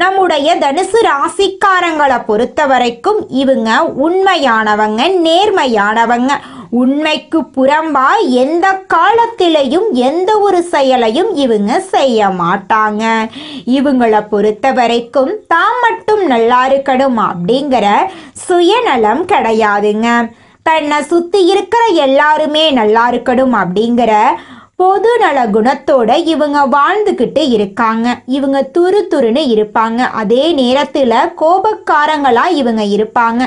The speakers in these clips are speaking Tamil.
நம்முடைய தனுசு ராசிக்காரங்களை பொறுத்த வரைக்கும் இவங்க உண்மையானவங்க நேர்மையானவங்க. உண்மைக்கு புறம்பா எந்த காலத்திலையும் எந்த ஒரு செயலையும் இவங்க செய்ய மாட்டாங்க. இவங்களை பொறுத்த வரைக்கும் தாம் மட்டும் நல்லா இருக்கணும் அப்படிங்கிற சுயநலம் கிடையாதுங்க. தன்னை சுற்றி இருக்கிற எல்லாருமே நல்லா இருக்கணும் அப்படிங்கிற பொது நல குணத்தோட இவங்க வாழ்ந்துக்கிட்டு இருக்காங்க. இவங்க துரு துருன்னு இருப்பாங்க. அதே நேரத்தில் கோபக்காரங்களா இவங்க இருப்பாங்க.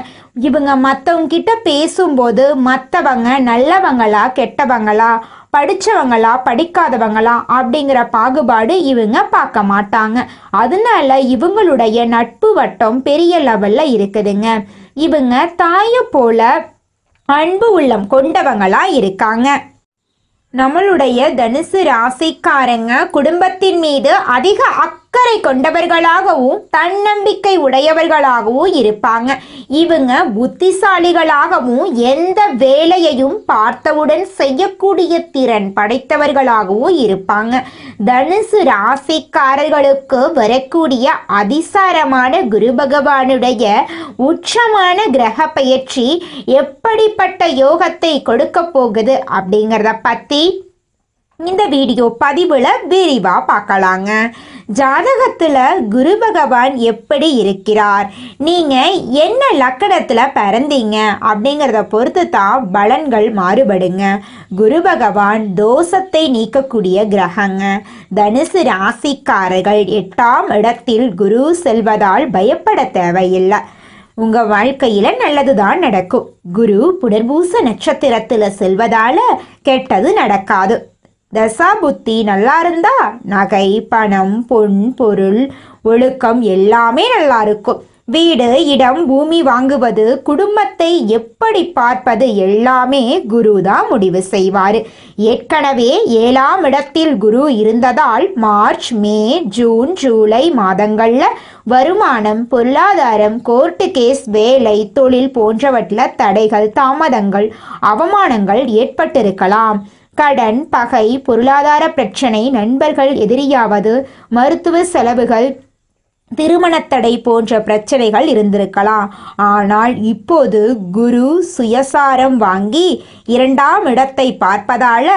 இவங்க மற்றவங்க கிட்ட பேசும்போது மற்றவங்க நல்லவங்களா கெட்டவங்களா படித்தவங்களா படிக்காதவங்களா அப்படிங்கிற பாகுபாடு இவங்க பார்க்க மாட்டாங்க. அதனால இவங்களுடைய நட்பு வட்டம் பெரிய லெவலில் இருக்குதுங்க. இவங்க தாயை போல அன்பு உள்ளம் கொண்டவங்களா இருக்காங்க. நம்மளுடைய தனுசு ராசிக்காரங்க குடும்பத்தின் மீது அதிக அக் அக்கறை கொண்டவர்களாகவும் தன்னம்பிக்கை உடையவர்களாகவும் இருப்பாங்க. இவங்க புத்திசாலிகளாகவும் எந்த வேலையையும் பார்த்தவுடன் செய்யக்கூடிய திறன் படைத்தவர்களாகவும் இருப்பாங்க. தனுசு ராசிக்காரர்களுக்கு வரக்கூடிய அதிசாரமான குரு பகவானுடைய உச்சமான கிரக பயிற்சி எப்படிப்பட்ட யோகத்தை கொடுக்க போகுது அப்படிங்கிறத பற்றி இந்த வீடியோ பதிவில் விரிவாக பார்க்கலாங்க. ஜாதகத்தில் குரு பகவான் எப்படி இருக்கிறார்? நீங்கள் என்ன லக்கணத்தில் பிறந்தீங்க? அப்படிங்கிறத பொறுத்து தான் பலன்கள் மாறுபடுங்க. குரு பகவான் தோஷத்தை நீக்கக்கூடிய கிரகங்க. தனுசு ராசிக்காரர்கள் எட்டாம் இடத்தில் குரு செல்வதால் பயப்பட தேவையில்லை. உங்கள் வாழ்க்கையில் நல்லது தான் நடக்கும். குரு புனர்பூச நட்சத்திரத்தில் செல்வதால் கெட்டது நடக்காது. தசா புத்தி நல்லா இருந்தா நகை பணம் பொன் பொருள் ஒழுக்கம் எல்லாமே நல்லா இருக்கும் வீடு இடம் பூமி வாங்குவது குடும்பத்தை எப்படி பார்ப்பது எல்லாமே குரு தான் முடிவு செய்வார். ஏற்கனவே ஏழாம் இடத்தில் குரு இருந்ததால் மார்ச் மே ஜூன் ஜூலை மாதங்களில் வருமானம் பொருளாதாரம் கோர்ட்டு கேஸ் வேலை தொழில் போன்றவற்றில் தடைகள் தாமதங்கள் அவமானங்கள் ஏற்பட்டிருக்கலாம். கடன் பகை பொருளாதார பிரச்சனை நண்பர்கள் எதிரியாவது மருத்துவ செலவுகள் திருமணத்தடை போன்ற பிரச்சனைகள் இருந்திருக்கலாம். ஆனால் இப்போது குரு சுயசாரம் வாங்கி இரண்டாம் இடத்தை பார்ப்பதால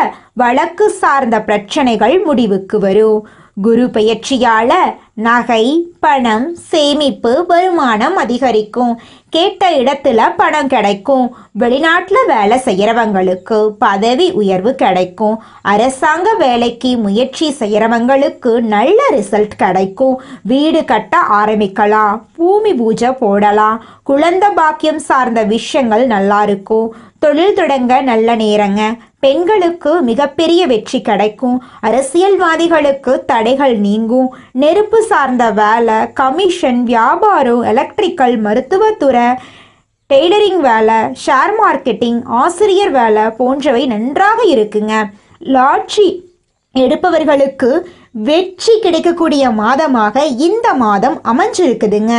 வழக்கு சார்ந்த பிரச்சனைகள் முடிவுக்கு வரும். குரு பயிற்சியால நகை பணம் சேமிப்பு வருமானம் அதிகரிக்கும். கேட்ட இடத்துல பணம் கிடைக்கும். வெளிநாட்டில் வேலை செய்கிறவங்களுக்கு பதவி உயர்வு கிடைக்கும். அரசாங்க வேலைக்கு முயற்சி செய்கிறவங்களுக்கு நல்ல ரிசல்ட் கிடைக்கும். வீடு கட்ட ஆரம்பிக்கலாம். பூமி பூஜை போடலாம். குழந்த பாக்கியம் சார்ந்த விஷயங்கள் நல்லா இருக்கும். தொழில் தொடங்க நல்ல நேரங்க. பெண்களுக்கு மிகப்பெரிய வெற்றி கிடைக்கும். அரசியல்வாதிகளுக்கு தடைகள் நீங்கும். நெருப்பு சார்ந்த வேலை கமிஷன் வியாபாரம் எலக்ட்ரிக்கல் மருத்துவத்துறை டெய்லரிங் வேலை ஷேர் மார்க்கெட்டிங் ஆசிரியர் வேலை போன்றவை நன்றாக இருக்குங்க. லாட்ரி எடுப்பவர்களுக்கு வெற்றி கிடைக்கக்கூடிய மாதமாக இந்த மாதம் அமைஞ்சிருக்குதுங்க.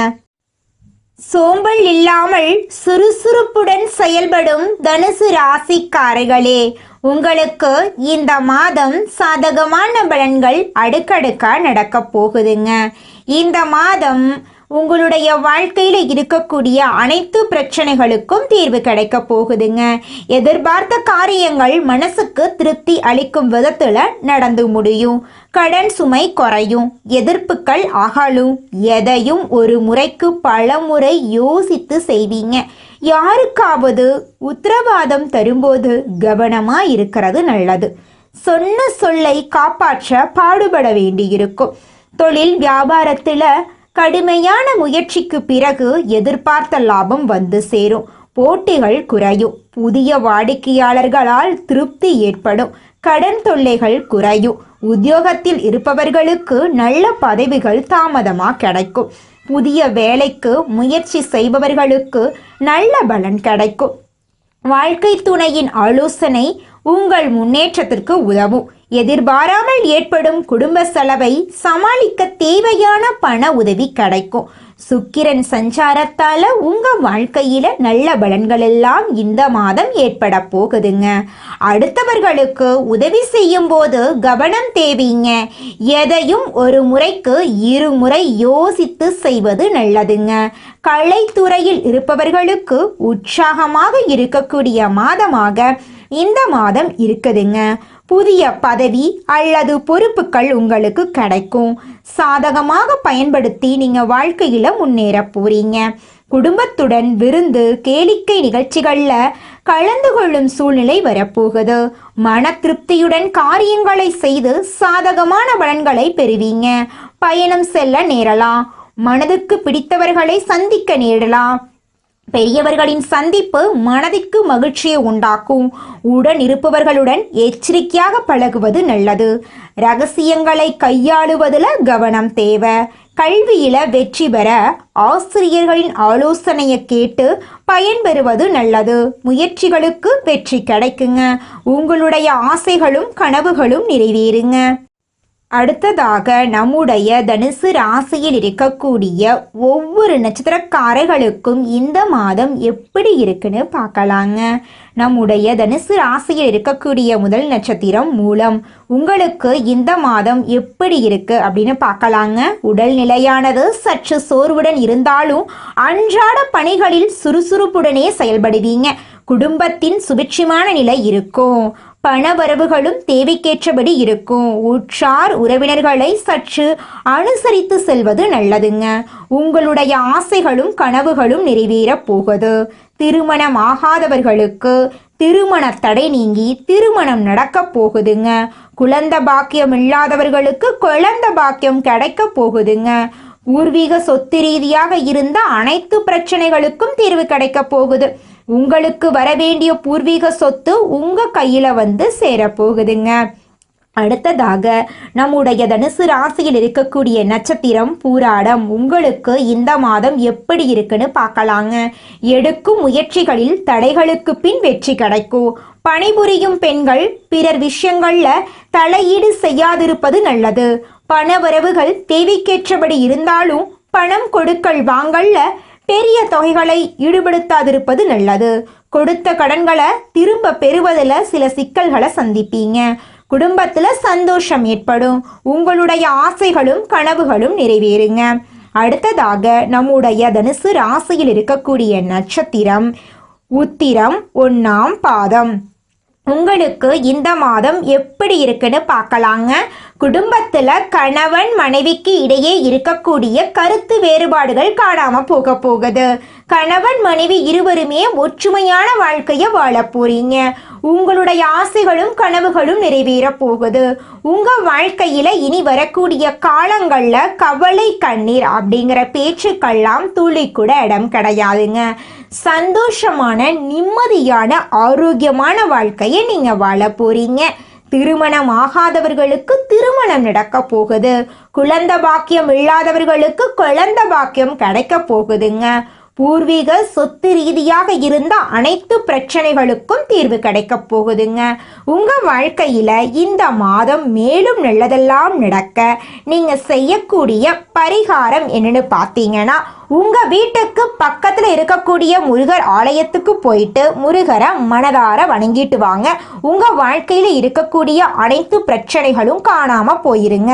சோம்பல் இல்லாமல் சுறுசுறுப்புடன் செயல்படும் தனுசு ராசிக்காரர்களே உங்களுக்கு இந்த மாதம் சாதகமான பலன்கள் அடுக்கடுக்கா நடக்க போகுதுங்க. இந்த மாதம் உங்களுடைய வாழ்க்கையில் இருக்கக்கூடிய அனைத்து பிரச்சனைகளுக்கும் தீர்வு கிடைக்க போகுதுங்க. எதிர்பார்த்த காரியங்கள் மனசுக்கு திருப்தி அளிக்கும் விதத்தில் நடந்து முடியும். கடன் சுமை குறையும். எதிர்ப்புகள் அகலும். எதையும் ஒரு முறைக்கு பல முறை யோசித்து செய்வீங்க. யாருக்காவது உத்தரவாதம் தரும்போது கவனமா இருக்கிறது நல்லது. சொன்ன சொல்லை காப்பாற்ற பாடுபட வேண்டியிருக்கும். தொழில் வியாபாரத்தில் கடுமையான முயற்சிக்கு பிறகு எதிர்பார்த்த லாபம் வந்து சேரும். போட்டிகள் குறையும். புதிய வாடிக்கையாளர்களால் திருப்தி ஏற்படும். கடன் தொல்லைகள் குறையும். உத்தியோகத்தில் இருப்பவர்களுக்கு நல்ல பதவிகள் தாமதமாக கிடைக்கும். புதிய வேலைக்கு முயற்சி செய்பவர்களுக்கு நல்ல பலன் கிடைக்கும். வாழ்க்கை துணையின் ஆலோசனை உங்கள் முன்னேற்றத்திற்கு உதவும். எதிர்பாராமல் ஏற்படும் குடும்ப செலவை சமாளிக்க தேவையான பண உதவி கிடைக்கும். சுக்கிரன் சஞ்சாரத்தால உங்க வாழ்க்கையில நல்ல பலன்கள் எல்லாம் இந்த மாதம் ஏற்பட போகுதுங்க. அடுத்தவர்களுக்கு உதவி செய்யும் போது கவனம் தேவைங்க. எதையும் ஒரு முறைக்கு இருமுறை யோசித்து செய்வது நல்லதுங்க. கலைத்துறையில் இருப்பவர்களுக்கு உற்சாகமாக இருக்கக்கூடிய மாதமாக இந்த மாதம் இருக்குதுங்க. புதிய பதவி அல்லது பொறுப்புகள் உங்களுக்கு கிடைக்கும். சாதகமாக பயன்படுத்தி நீங்க வாழ்க்கையில முன்னேற போறீங்க. குடும்பத்துடன் விருந்து கேளிக்கை நிகழ்ச்சிகளில் கலந்து கொள்ளும் சூழ்நிலை வரப்போகுது. மன திருப்தியுடன் காரியங்களை செய்து சாதகமான பலன்களை பெறுவீங்க. பயணம் செல்ல நேரலாம். மனதுக்கு பிடித்தவர்களை சந்திக்க நேரலாம். பெரியவர்களின் சந்திப்பு மனதிற்கு மகிழ்ச்சியை உண்டாக்கும். உடன் இருப்பவர்களுடன் எச்சரிக்கையாக பழகுவது நல்லது. ரகசியங்களை கையாளுவதில் கவனம் தேவை. கல்வியில வெற்றி பெற ஆசிரியர்களின் ஆலோசனையை கேட்டு பயன்பெறுவது நல்லது. முயற்சிகளுக்கு வெற்றி கிடைக்குங்க. உங்களுடைய ஆசைகளும் கனவுகளும் நிறைவேறுங்க. அடுத்ததாக நம்முடைய தனுசு ராசியில் இருக்கக்கூடிய ஒவ்வொரு நட்சத்திரக்காரர்களுக்கும் இந்த மாதம் எப்படி இருக்குன்னு பார்க்கலாங்க. நம்முடைய தனுசு ராசியில் இருக்கக்கூடிய முதல் நட்சத்திரம் மூலம் உங்களுக்கு இந்த மாதம் எப்படி இருக்கு அப்படின்னு பார்க்கலாங்க. உடல் நிலையானது சற்று சோர்வுடன் இருந்தாலும் அன்றாட பணிகளில் சுறுசுறுப்புடனே செயல்படுவீங்க. குடும்பத்தின் சுபிட்சமான நிலை இருக்கும். பணவரவுகளும் தேவைக்கேற்றபடி இருக்கும். உற்றார் உறவினர்களை சற்று அனுசரித்து செல்வது நல்லதுங்க. உங்களுடைய ஆசைகளும் கனவுகளும் நிறைவேறப் போகுது. திருமணம் ஆகாதவர்களுக்கு திருமண தடை நீங்கி திருமணம் நடக்கப் போகுதுங்க. குழந்த பாக்கியம் இல்லாதவர்களுக்கு குழந்த பாக்கியம் கிடைக்க போகுதுங்க. பூர்வீக சொத்து ரீதியாக இருந்த அனைத்து பிரச்சனைகளுக்கும் தீர்வு கிடைக்க போகுது. உங்களுக்கு வரவேண்டிய பூர்வீக சொத்து உங்க கையில வந்து சேரப்போகுதுங்க. அடுத்ததாக நம்முடைய தனுசு ராசியில் இருக்கக்கூடிய நட்சத்திரம் பூராடம் உங்களுக்கு இந்த மாதம் எப்படி இருக்குன்னு பார்க்கலாங்க. எடுக்கும் முயற்சிகளில் தடைகளுக்கு பின் வெற்றி கிடைக்கும். பணிபுரியும் பெண்கள் பிறர் விஷயங்கள்ல தலையீடு செய்யாதிருப்பது நல்லது. பண வரவுகள் தேவைக்கேற்றபடி இருந்தாலும் பணம் கொடுக்கல் வாங்கல்ல பெரிய தொகைகளை ஈடுபடுத்தாதிருப்பது நல்லது. கொடுத்த கடன்களை திரும்ப பெறுவதில் சில சிக்கல்களை சந்திப்பீங்க. குடும்பத்தில் சந்தோஷம் ஏற்படும். உங்களுடைய ஆசைகளும் கனவுகளும் நிறைவேறுங்க. அடுத்ததாக நம்முடைய தனுசு ராசியில் இருக்கக்கூடிய நட்சத்திரம். உத்திரம் ஒன்னாம் பாதம். உங்களுக்கு இந்த மாதம் எப்படி இருக்குன்னு பார்க்கலாங்க. குடும்பத்தில் கணவன் மனைவிக்கு இடையே இருக்கக்கூடிய கருத்து வேறுபாடுகள் காணாமல் போக போகுது. கணவன் மனைவி இருவருமே ஒற்றுமையான வாழ்க்கையை வாழ போறீங்க. உங்களுடைய ஆசைகளும் கனவுகளும் நிறைவேறப் போகுது. உங்க வாழ்க்கையில இனி வரக்கூடிய காலங்கள்ல கவலை கண்ணீர் அப்படிங்கிற பேச்சுக்கெல்லாம் துளி கூட இடம் கிடையாதுங்க. சந்தோஷமான நிம்மதியான ஆரோக்கியமான வாழ்க்கையை நீங்க வாழ போறீங்க. திருமணம் ஆகாதவர்களுக்கு திருமணம் நடக்க போகுது. குழந்த பாக்கியம் இல்லாதவர்களுக்கு குழந்த பாக்கியம் கிடைக்க போகுதுங்க. பூர்வீக சொத்து ரீதியாக இருந்த அனைத்து பிரச்சனைகளுக்கும் தீர்வு கிடைக்க போகுதுங்க. உங்க வாழ்க்கையில இந்த மாதம் மேலும் நல்லதெல்லாம் நடக்க நீங்க செய்யக்கூடிய பரிகாரம் என்னன்னு பார்த்தீங்கன்னா உங்க வீட்டுக்கு பக்கத்துல இருக்கக்கூடிய முருகர் ஆலயத்துக்கு போயிட்டு முருகரை மனதார வணங்கிட்டு வாங்க. உங்க வாழ்க்கையில இருக்கக்கூடிய அனைத்து பிரச்சனைகளும் காணாம போயிருங்க.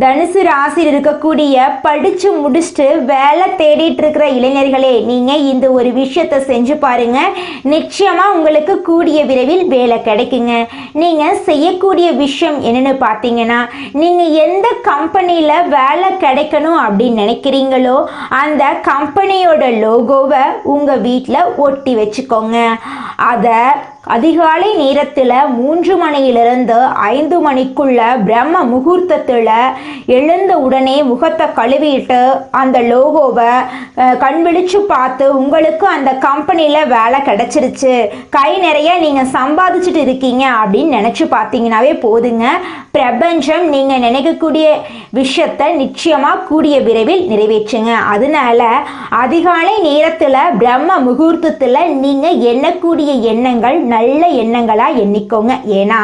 தனுசு ராசியில் இருக்கக்கூடிய படிச்சு முடிச்சுட்டு வேலை தேடிட்டு இருக்கிற இளைஞர்களே நீங்க இந்த ஒரு விஷயத்த செஞ்சு பாருங்க. நிச்சயமா உங்களுக்கு கூடிய விரைவில் வேலை கிடைக்குங்க. நீங்க செய்யக்கூடிய விஷயம் என்னன்னு பார்த்தீங்கன்னா நீங்க எந்த கம்பெனியில வேலை கிடைக்கணும் அப்படின்னு நினைக்கிறீங்களோ அந்த கம்பெனியோட லோகோவை உங்க வீட்டில் ஒட்டி வச்சுக்கோங்க. அதை அதிகாலை நேரத்தில் மூன்று மணியிலிருந்து ஐந்து மணிக்குள்ள பிரம்ம முகூர்த்தத்தில் எழுந்த உடனே முகத்தை கழுவிட்டு அந்த லோகோவை கண் விழிச்சு பார்த்து உங்களுக்கு அந்த கம்பெனியில் வேலை கிடச்சிருச்சு. கை நிறைய நீங்கள் சம்பாதிச்சுட்டு இருக்கீங்க அப்படின்னு நினச்சி பார்த்தீங்கன்னாவே போதுங்க. பிரபஞ்சம் நீங்கள் நினைக்கக்கூடிய விஷயத்தை நிச்சயமாக கூடிய விரைவில் நிறைவேற்றுங்க. அதனால அதிகாலை நேரத்தில் பிரம்ம முகூர்த்தத்தில் நீங்கள் எண்ணக்கூடிய எண்ணங்கள் நல்ல எண்ணங்களாக எண்ணிக்கோங்க. ஏன்னா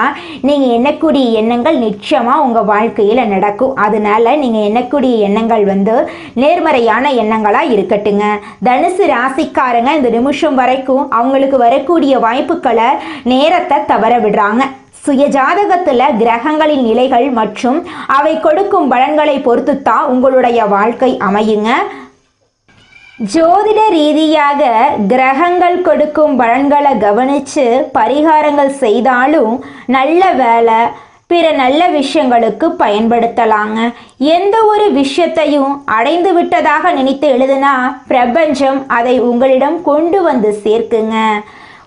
நீங்கள் எண்ணக்கூடிய எண்ணங்கள் நிச்சயமாக உங்கள் வாழ்க்கையில் நடக்கும். அதனால நீங்கள் எண்ணக்கூடிய எண்ணங்கள் வந்து நேர்மறையான எண்ணங்களாக இருக்கட்டுங்க. தனுசு ராசிக்காரங்க இந்த நிமிஷம் வரைக்கும் அவங்களுக்கு வரக்கூடிய வாய்ப்புகளை நேரத்தை தவற விடுறாங்க. சுய ஜாதகத்தில் கிரகங்களின் நிலைகள் மற்றும் அவை கொடுக்கும் பலன்களை பொறுத்து தான் உங்களுடைய வாழ்க்கை அமையுங்க. ஜோதிட ரீதியாக கிரகங்கள் கொடுக்கும் பலன்களை கவனித்து பரிகாரங்கள் செய்தாலும் நல்ல வேலை பிற நல்ல விஷயங்களுக்கு பயன்படுத்தலாங்க. எந்த ஒரு விஷயத்தையும் அடைந்து விட்டதாக நினைத்து எழுதுனா பிரபஞ்சம் அதை உங்களிடம் கொண்டு வந்து சேர்க்குங்க.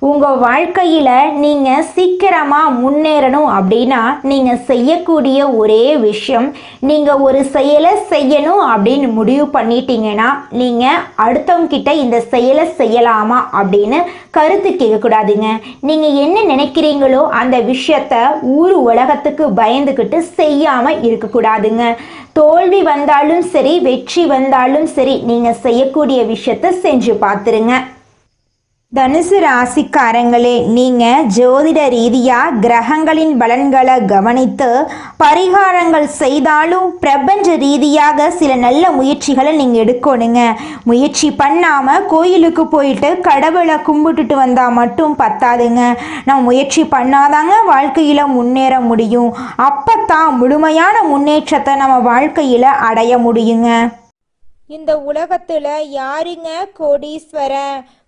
உங்கள் வாழ்க்கையில் நீங்கள் சீக்கிரமாக முன்னேறணும் அப்படின்னா நீங்கள் செய்யக்கூடிய ஒரே விஷயம் நீங்கள் ஒரு செயலை செய்யணும் அப்படின்னு முடிவு பண்ணிட்டீங்கன்னா நீங்கள் அடுத்தவங்கிட்ட இந்த செயலை செய்யலாமா அப்படின்னு கருத்து கேட்கக்கூடாதுங்க. நீங்கள் என்ன நினைக்கிறீங்களோ அந்த விஷயத்த ஊர் உலகத்துக்கு பயந்துக்கிட்டு செய்யாமல் இருக்கக்கூடாதுங்க. தோல்வி வந்தாலும் சரி வெற்றி வந்தாலும் சரி நீங்கள் செய்யக்கூடிய விஷயத்த செஞ்சு பார்த்துருங்க. தனுசு ராசிக்காரங்களே நீங்கள் ஜோதிட ரீதியாக கிரகங்களின் பலன்களை கவனித்து பரிகாரங்கள் செய்தாலும் பிரபஞ்ச ரீதியாக சில நல்ல முயற்சிகளை நீங்கள் எடுக்கணுங்க. முயற்சி பண்ணாமல் கோயிலுக்கு போயிட்டு கடவுளை கும்பிட்டுட்டு வந்தால் மட்டும் பத்தாதுங்க. நம்ம முயற்சி பண்ணாதாங்க வாழ்க்கையில் முன்னேற முடியும். அப்போ தான் முழுமையான முன்னேற்றத்தை நம்ம வாழ்க்கையில் அடைய முடியுங்க. இந்த உலகத்துல யாருங்க கோடீஸ்வரன்?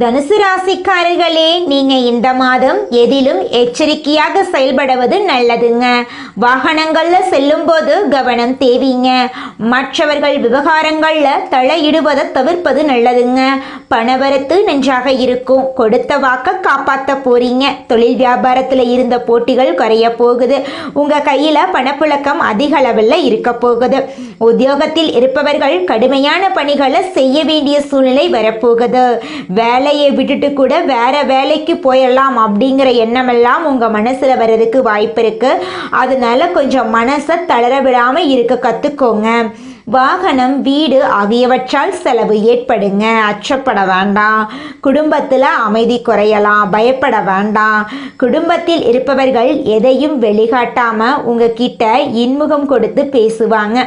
தனுசு ராசிக்காரர்களே நீங்க இந்த மாதம் எதிலும் எச்சரிக்கையாக செயல்படுவது நல்லதுங்க. வாகனங்கள்ல செல்லும்போது கவனம் தேவைங்க. மற்றவர்கள் விவகாரங்கள்ல தலையிடுவதை தவிர்ப்பது நல்லதுங்க. பணவரத்து நன்றாக இருக்கும். கொடுத்த வாக்க காப்பாத்த போறீங்க. தொழில் வியாபாரத்துல இருந்த போட்டிகள் குறைய போகுது. உங்க கையில பணப்புழக்கம் அதிக அளவில் இருக்க போகுது. உத்தியோகத்தில் இருப்பவர்கள் கடுமையான பணிகளை செய்ய வேண்டிய சூழ்நிலை வரப்போகுது. வேலையை விட்டுட்டு கூட வேற வேலைக்கு போயிடலாம் அப்படிங்கிற எண்ணமெல்லாம் உங்க மனசுல வர்றதுக்கு வாய்ப்பு இருக்கு. அதனால கொஞ்சம் மனசை தளர விடாம இருக்க கத்துக்கோங்க. வாகனம் வீடு ஆகியவற்றால் செலவு ஏற்படுங்க. அச்சப்பட வேண்டாம். குடும்பத்தில் அமைதி குறையலாம். பயப்பட வேண்டாம். குடும்பத்தில் இருப்பவர்கள் எதையும் வெளிகாட்டாமல் உங்ககிட்ட இன்முகம் கொடுத்து பேசுவாங்க.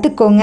கத்துக்கோங்க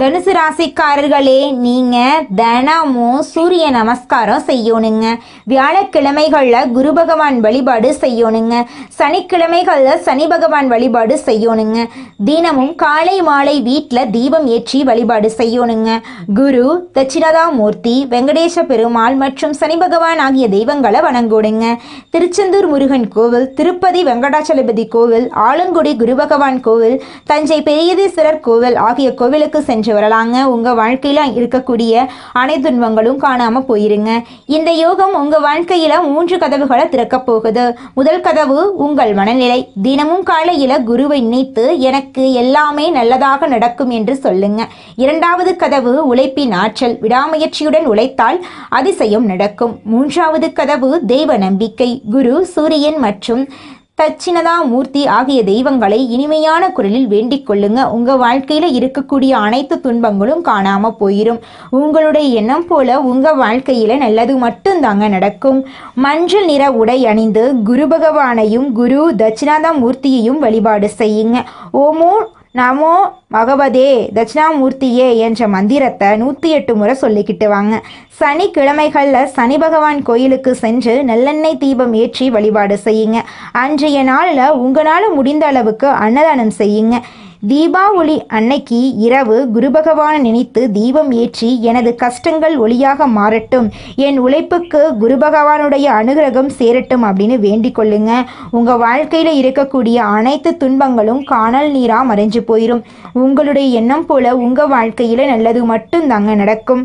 தனுசு ராசிக்காரர்களே நீங்க தினமும் சூரிய நமஸ்காரம் செய்யணுங்க. வியாழக்கிழமைகளில் குரு பகவான் வழிபாடு செய்யணுங்க. சனிக்கிழமைகளில் சனி பகவான் வழிபாடு செய்யணுங்க. தினமும் காலை மாலை வீட்டில் தீபம் ஏற்றி வழிபாடு செய்யணுங்க. குரு தட்சிணதாமூர்த்தி வெங்கடேச பெருமாள் மற்றும் சனி பகவான் ஆகிய தெய்வங்களை வணங்குடுங்க. திருச்செந்தூர் முருகன் கோவில் திருப்பதி வெங்கடாச்சலபதி கோவில் ஆலங்குடி குரு பகவான் கோவில் தஞ்சை பெரியதீஸ்வரர் கோவில் ஆகிய கோவிலுக்கு சென்று வரலாங்க. உங்கள் வாழ்க்கையில் இருக்கக்கூடிய அனைத்து துன்பங்களும் காணாமல் போயிருங்க. இந்த யோகம் உங்கள் வாழ்க்கையில் மூன்று கதவுகளை திறக்க போகுது. முதல் கதவு உங்கள் மனநிலை. தினமும் காலையில் குருவை நினைத்து எனக்கு எல்லாமே நல்லதாக நடக்கும் என்று சொல்லுங்க. இரண்டாவது கதவு உழைப்பின் ஆற்றல். விடாமுயற்சியுடன் உழைத்தால் அதிசயம் நடக்கும். மூன்றாவது கதவு தெய்வ நம்பிக்கை. குரு சூரியன் மற்றும் மூர்த்தி ஆகிய தெய்வங்களை இனிமையான குரலில் வேண்டிக் கொள்ளுங்க. உங்க வாழ்க்கையில இருக்கக்கூடிய அனைத்து துன்பங்களும் காணாம போயிரும். உங்களுடைய எண்ணம் போல உங்க வாழ்க்கையில நல்லது மட்டும்தாங்க நடக்கும். மஞ்சள் நிற உடை அணிந்து குரு பகவானையும் குரு தட்சிணாதா மூர்த்தியையும் வழிபாடு செய்யுங்க. ஓமோ நமோ பகவதே தட்சிணாமூர்த்தியே என்ற மந்திரத்தை நூற்றி எட்டு முறை சொல்லிக்கிட்டு வாங்க. சனிக்கிழமைகளில் சனி பகவான் கோயிலுக்கு சென்று நல்லெண்ணெய் தீபம் ஏற்றி வழிபாடு செய்யுங்க. அன்றைய நாளில் உங்களால் முடிந்த அளவுக்கு அன்னதானம் செய்யுங்க. தீபாவளி அன்னைக்கு இரவு குருபகவானை நினைத்து தீபம் ஏற்றி எனது கஷ்டங்கள் ஒளியாக மாறட்டும். என் உழைப்புக்கு குரு பகவானுடைய அனுகிரகம் சேரட்டும் அப்படின்னு வேண்டிக் கொள்ளுங்க. உங்க வாழ்க்கையில இருக்கக்கூடிய அனைத்து துன்பங்களும் காணல் நீரா மறைஞ்சு போயிடும் உங்களுடைய எண்ணம் போல உங்க வாழ்க்கையில நல்லது மட்டும்தாங்க நடக்கும்.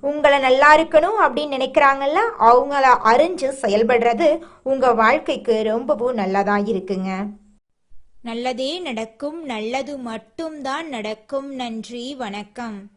உங்களை நல்லா இருக்கணும் அப்படின்னு நினைக்கிறாங்கல்ல அவங்கள அறிஞ்சு செயல்படுறது உங்கள் வாழ்க்கைக்கு ரொம்பவும் நல்லதாக இருக்குங்க. நல்லதே நடக்கும் நல்லது மட்டும்தான் நடக்கும். நன்றி வணக்கம்.